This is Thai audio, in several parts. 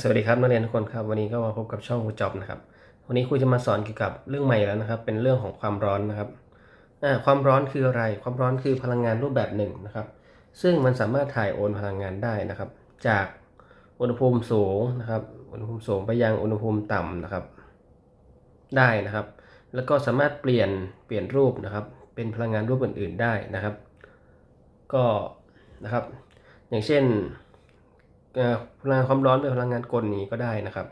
สวัสดีครับนักเรียนทุกคนครับวันนี้ก็มาพบกับช่องครูจอบนะครับวันนี้ครูจะมาสอนเกี่ยวกับเรื่องใหม่แล้วนะครับ เป็นเรื่องของความร้อนนะครับความร้อนคืออะไรความร้อนคือพลังงานรูปแบบหนึ่งนะครับ ซึ่งมันสามารถถ่ายโอนพลังงานได้นะครับ จากอุณหภูมิสูงนะครับอุณหภูมิสูงไปยังอุณหภูมิต่ำนะครับ ได้นะครับ แล้วก็สามารถเปลี่ยนเปลี่ยนรูปนะครับ เป็นพลังงานรูปอื่น ๆได้นะครับ ก็นะครับ อย่างเช่น พลังงานความร้อนเป็นพลังงานกลนี้ก็ได้นะครับ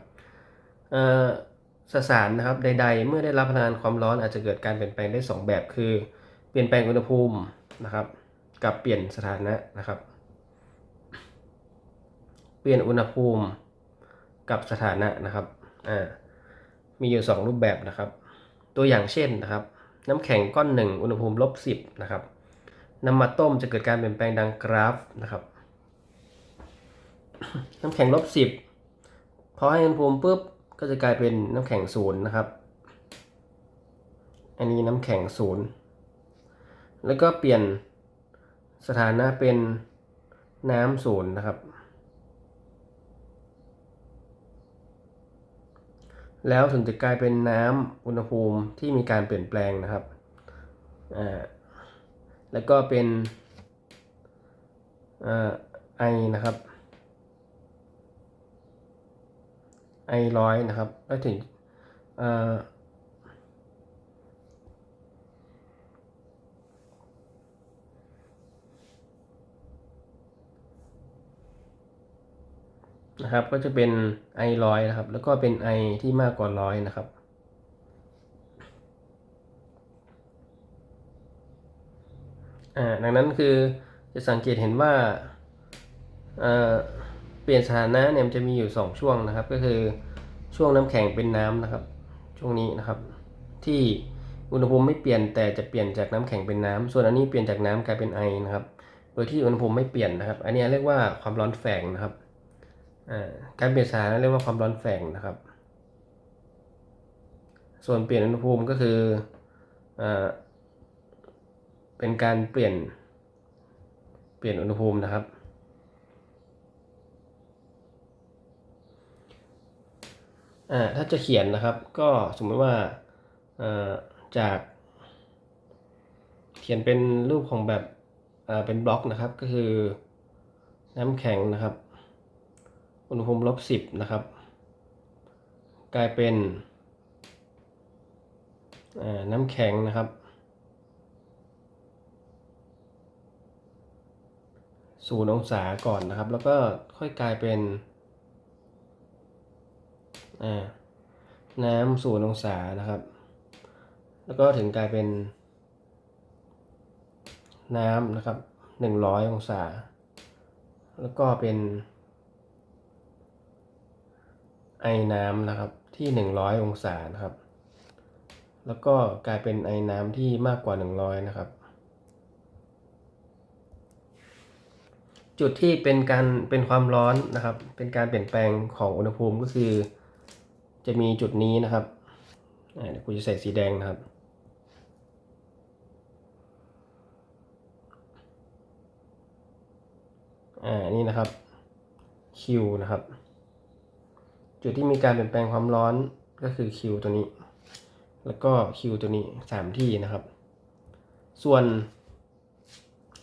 สสารนะครับใด ๆ เมื่อได้รับพลังงานความร้อนอาจจะเกิดการเปลี่ยนแปลงได้ 2 แบบคือ เปลี่ยนแปลงอุณหภูมินะครับ กับเปลี่ยนสถานะนะครับ เปลี่ยนอุณหภูมิกับสถานะนะครับอ่ามีอยู่ 2 รูปแบบนะครับ ตัวอย่างเช่นนะครับ น้ำแข็งก้อนหนึ่งอุณหภูมิลบสิบนะครับนำมาต้มจะเกิดการเปลี่ยนแปลงดังกราฟนะครับ น้ำแข็งลบสิบพอให้อุณหภูมิปุ๊บก็จะกลายเป็นน้ำแข็งศูนย์นะครับ อันนี้น้ำแข็งศูนย์แล้วก็เปลี่ยนสถานะเป็นน้ำศูนย์นะครับ แล้วถึงจะกลายเป็นน้ำอุณหภูมิที่มีการเปลี่ยนแปลงนะครับอ่าแล้วก็เป็นอ่าไอนะครับ ไอร้อยนะครับ แล้วถึงนะครับก็จะเป็นไอร้อยนะครับ แล้วก็เป็นไอที่มากกว่าร้อยนะครับ อ่าดังนั้นคือจะสังเกตเห็นว่าอ่อเป ลี่ยนสถานะเนี่ยมันจะมีอยู่ 2 ช่วงนะครับ ก็คือช่วงน้ำแข็งเป็นน้ำนะครับ ช่วงนี้นะครับ ที่อุณหภูมิไม่เปลี่ยนแต่จะเปลี่ยนจากน้ำแข็งเป็นน้ำส่วนอันนี้เปลี่ยนจากน้ำกลายเป็นไอนะครับ โดยที่อุณหภูมิไม่เปลี่ยนนะครับ อันนี้เรียกว่าความร้อนแฝงนะครับการเปลี่ยนสถานะเรียกว่าความร้อนแฝงนะครับ ส่วนเปลี่ยนอุณหภูมิก็คืออเป็นการเปลี่ยนเปลี่ยนอุณหภูมินะครับ อ่าถ้าจะเขียนนะครับ ก็สมมติว่าจาก เขียนเป็นรูปของแบบเป็นบล็อกนะครับ ก็คือน้ำแข็งนะครับ อุณหภูมิลบสิบนะครับ กลายเป็นน้ำแข็งนะครับศูนย์องศาก่อนนะครับ แล้วก็ค่อยกลายเป็น อ่าน้ำศูนย์องศานะครับ แล้วก็ถึงกลายเป็น น้ำนะครับหนึ่งร้อยองศา แล้วก็เป็น ไอน้ำนะครับที่หนึ่งร้อยองศานะครับ แล้วก็กลายเป็นไอน้ำที่มากกว่าหนึ่งร้อยนะครับ จุดที่เป็นการเป็นความร้อนนะครับ เป็นการเปลี่ยนแปลงของอุณหภูมิก็คือ จะมีจุดนี้นะครับเดี๋ยวกูจะใส่สีแดงนะครับ อ่า นี่นะครับ Q นะครับ จุดที่มีการเปลี่ยนแปลงความร้อนก็คือ Q ตัวนี้ แล้วก็ Q ตัวนี้สามที่นะครับ ส่วน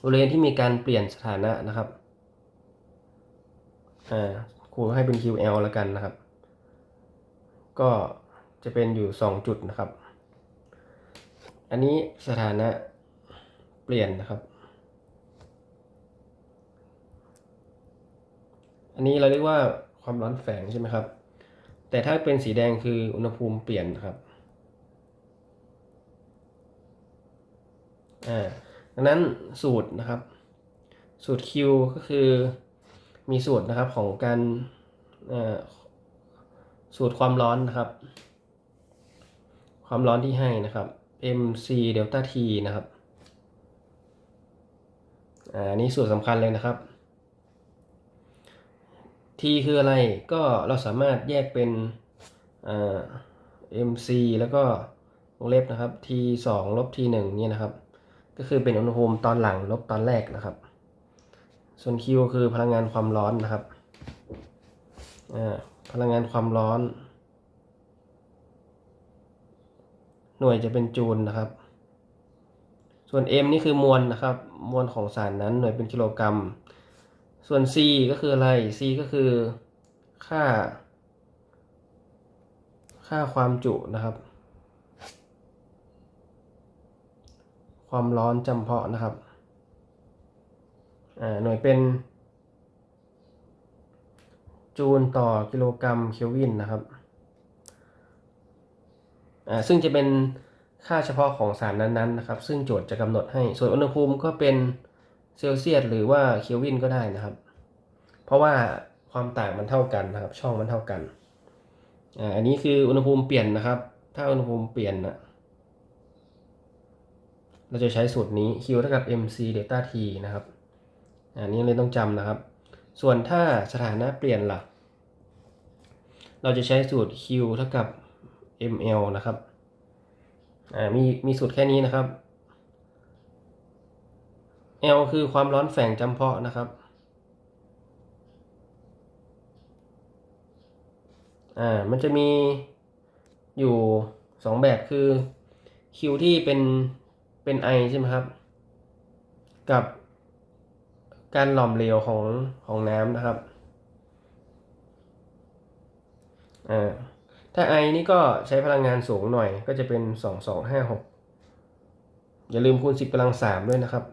บริเวณที่มีการเปลี่ยนสถานะนะครับ อ่าครูให้เป็น QL แล้วกันนะครับ ก็จะเป็นอยู่ 2 จุดนะครับ อันนี้สถานะเปลี่ยนนะครับ อันนี้เราเรียกว่าความร้อนแฝงใช่ไหมครับ แต่ถ้าเป็นสีแดงคืออุณหภูมิเปลี่ยนนะครับอ่าดังนั้นสูตรนะครับ สูตร Q ก็คือมีสูตรนะครับของการอ่อ สูตรความร้อนนะครับ ความร้อนที่ให้นะครับ mc delta t นะครับอ่าอันนี้สูตรสำคัญเลยนะครับ t คืออะไรก็เราสามารถแยกเป็น mc แล้วก็วงเล็บนะครับ t 2ลบ t 1เนี่ยนะครับ ก็คือเป็นอุณหภูมิตอนหลังลบตอนแรกนะครับ ส่วน Q คือพลังงานความร้อนนะครับอ่า พลังงานความร้อน หน่วยจะเป็นจูลนะครับ ส่วน m นี่คือมวลนะครับ มวลของสารนั้นหน่วยเป็นกิโลกรัม ส่วน c ก็คืออะไร c ก็คือค่า ค่าความจุนะครับ ความร้อนจำเพาะนะครับอ่าหน่วยเป็น จูลต่อกิโลกรัมเคลวินนะครับอ่าซึ่งจะเป็นค่าเฉพาะของสารนั้นๆนะครับ ซึ่งโจทย์จะกำหนดให้ ส่วนอุณหภูมิก็เป็นเซลเซียสหรือว่าเคลวินก็ได้นะครับ เพราะว่าความต่างมันเท่ากันนะครับ ช่องมันเท่ากันอ่าอันนี้คืออุณหภูมิเปลี่ยนนะครับ ถ้าอุณหภูมิเปลี่ยนนะเราจะใช้สูตรนี้ Q เท่ากับ mc delta t นะครับ อันนี้เลยต้องจำนะครับ ส่วนถ้าสถานะเปลี่ยนล่ะ เราจะใช้สูตร Q เท่ากับ ml นะครับอ่ามีมีสูตรแค่นี้นะครับ L คือความร้อนแฝงจำเพาะนะครับ อ่า มันจะมีอยู่สองแบบคือ Q ที่เป็นเป็นไอใช่ไหมครับ กับ การหล่อมเหลวของของน้ำนะครับอ่าถ้าไอนี่ก็ใช้พลังงานสูงหน่อยก็จะเป็นสองสองห้าหกอย่าลืมคูณสิบกำลังสามด้วยนะครับ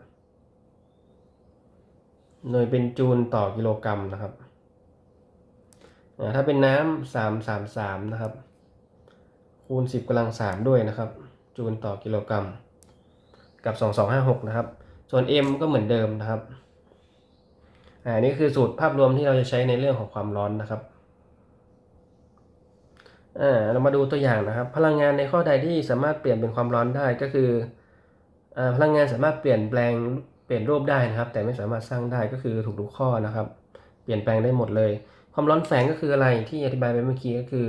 หน่วยเป็นจูลต่อกิโลกรัมนะครับถ้าเป็นน้ำสามสามสามนะครับ คูณสิบกำลังสามด้วยนะครับ จูลต่อกิโลกรัม กับสองสองห้าหกนะครับ ส่วน m ก็เหมือนเดิมนะครับ อ่านี่คือสูตรภาพรวมที่เราจะใช้ในเรื่องของความร้อนนะครับอ่าเรามาดูตัวอย่างนะครับ พลังงานในข้อใดที่สามารถเปลี่ยนเป็นความร้อนได้ก็คืออ่าพลังงานสามารถเปลี่ยนแปลงเปลี่ยนรูปได้นะครับ แต่ไม่สามารถสร้างได้ก็คือถูกทุกข้อนะครับ เปลี่ยนแปลงได้หมดเลย ความร้อนแฝงก็คืออะไรที่อธิบายไปเมื่อกี้ก็คือ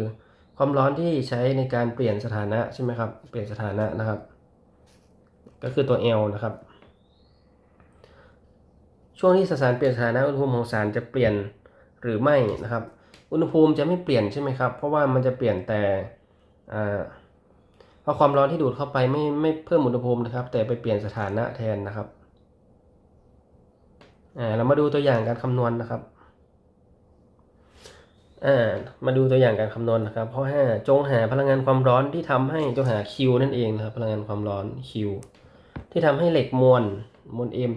ความร้อนที่ใช้ในการเปลี่ยนสถานะใช่ไหมครับเปลี่ยนสถานะนะครับ ก็คือตัว L นะครับ ช่วงที่สสารเปลี่ยนสถานะอุณหภูมิของสารจะเปลี่ยนหรือไม่นะครับ อุณหภูมิจะไม่เปลี่ยนใช่ไหมครับ เพราะว่ามันจะเปลี่ยนแต่เพราะความร้อนที่ดูดเข้าไปไม่ไม่เพิ่มอุณหภูมินะครับ แต่ไปเปลี่ยนสถานะแทนนะครับอ่าเรามาดูตัวอย่างการคำนวณนะครับอ่ามาดูตัวอย่างการคำนวณนะครับข้อ5จงหาพลังงานความร้อนที่ทำให้จงหา Q นั่นเองนะครับ พลังงานความร้อน Q ที่ทำให้เหล็กมวลมวล M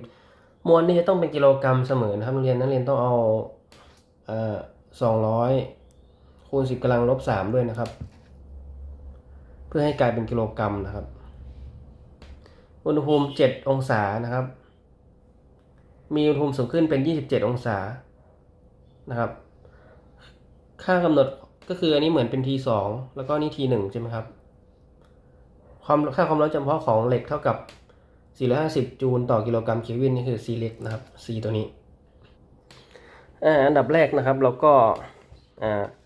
มวลนี่จะต้องเป็นกิโลกรัมเสมอนะครับนักเรียนนักเรียนต้องเอาสองร้อยคูณสิบกำลังลบสามด้วยนะครับ เพื่อให้กลายเป็นกิโลกรัมนะครับ อุณหภูมิเจ็ดองศานะครับ มีอุณหภูมิสูงขึ้นเป็นยี่สิบเจ็ดองศานะครับ ค่ากำหนดก็คืออันนี้เหมือนเป็น T สองแล้วก็นี่ T หนึ่งใช่ไหมครับ ความค่าความร้อนจำเพาะของเหล็กเท่ากับ 450 จูลต่อกิโลกรัมเคลวินนี่คือ C เล็กนะครับ C ตัวนี้อันดับแรกนะครับเราก็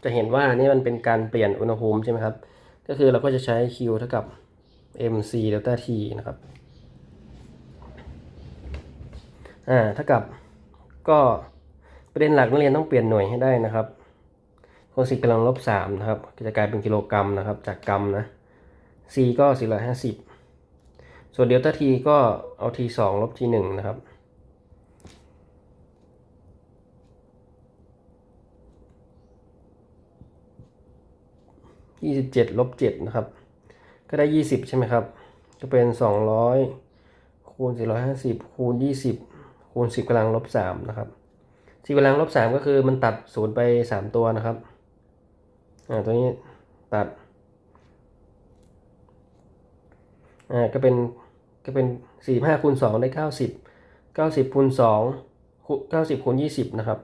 จะเห็นว่านี่มันเป็นการเปลี่ยนอุณหภูมิใช่ไหมครับ ก็คือเราก็จะใช้ Q เท่ากับ mc delta t นะครับ อ่าเท่ากับก็ประเด็นหลักนักเรียนต้องเปลี่ยนหน่วยให้ได้นะครับคูณสิกำลังลบสามนะครับก็จะกลายเป็นกิโลกรัมนะครับ จากกรัมนะ c ก็สี่ร้อยห้าสิบ ส่วนเดลต้า t ก็เอา t สองลบ t หนึ่งนะครับ ยี่สิบเจ็ดลบเจ็ดนะครับ ก็ได้ยี่สิบใช่ไหมครับ จะเป็นสองร้อยคูณสี่ร้อยห้าสิบคูณยี่สิบคูณสิบกำลังลบสามนะครับสิบกำลังลบสามก็คือมันตัดศูนย์ไปสามตัวนะครับ อ่า ตัวนี้ตัด อ่า ก็เป็น ก็เป็นสี่ห้าคูณสองได้เก้าสิบเก้าสิบคูณสองเก้าสิบคูณยี่สิบนะครับ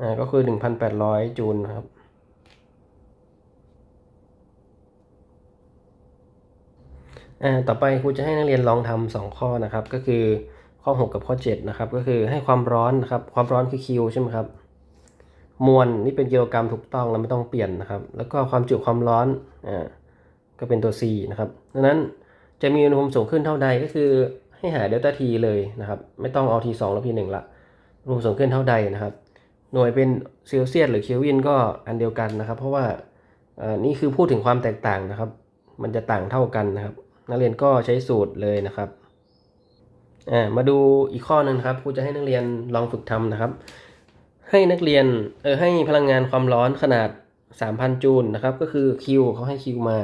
อ่า ก็คือหนึ่งพันแปดร้อยจูลนะครับ อ่า ต่อไปครูจะให้นักเรียนลองทำสองข้อนะครับ ก็คือข้อ 6 กับข้อ 7 นะครับ ก็คือให้ความร้อนนะครับ ความร้อนคือ Q ใช่ไหมครับ มวลนี่เป็นกิโลกรัมถูกต้องเราไม่ต้องเปลี่ยนนะครับ แล้วก็ความจุความร้อน อ่า ก็เป็นตัว C นะครับ ดังนั้น จะมีอุณหภูมิสูงขึ้นเท่าใดก็คือให้หาเดลต้า T เลยนะครับ ไม่ต้องเอา T 2แล้ว T 1ละอุณหภูมิสูงขึ้นเท่าใดนะครับ หน่วยเป็นเซลเซียสหรือเคลวินก็อันเดียวกันนะครับ เพราะว่าอ่อนี่คือพูดถึงความแตกต่างนะครับ มันจะต่างเท่ากันนะครับ นักเรียนก็ใช้สูตรเลยนะครับอ่ามาดูอีกข้อหนึ่งนครับครูจะให้นักเรียนลองฝึกทำนะครับ ให้นักเรียนเออให้พลังงานความร้อนขนาด 3,000 จูลนะครับ ก็คือ Q เขาให้ Q มา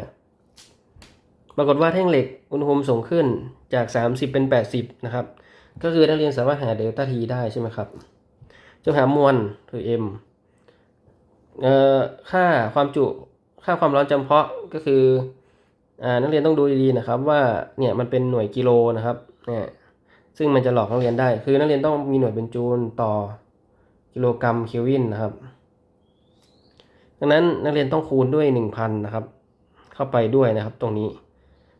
ปรากฏว่าแท่งเหล็กอุณหภูมิสูงขึ้นจาก 30 เป็น 80 นะครับ ก็คือนักเรียนสามารถหาเดลต้า T ได้ใช่ไหมครับจงหามวลคือ M เอ่อค่าความจุค่าความร้อนจำเพาะก็คืออ่านักเรียนต้องดูดีๆนะครับว่าเนี่ยมันเป็นหน่วยกิโลนะครับเนี่ยซึ่งมันจะหลอกนักเรียนได้ คือนักเรียนต้องมีหน่วยเป็นจูลต่อกิโลกรัมเคลวินนะครับ ดังนั้นนักเรียนต้องคูณด้วย 1,000 นะครับ เข้าไปด้วยนะครับตรงนี้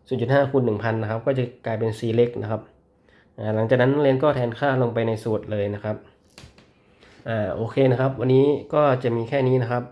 0.5คูณ1,000นะครับก็จะกลายเป็น C เล็กนะครับอ่าหลังจากนั้นเรียนก็แทนค่าลงไปในสูตรเลยนะครับอ่าโอเคนะครับ วันนี้ก็จะมีแค่นี้นะครับ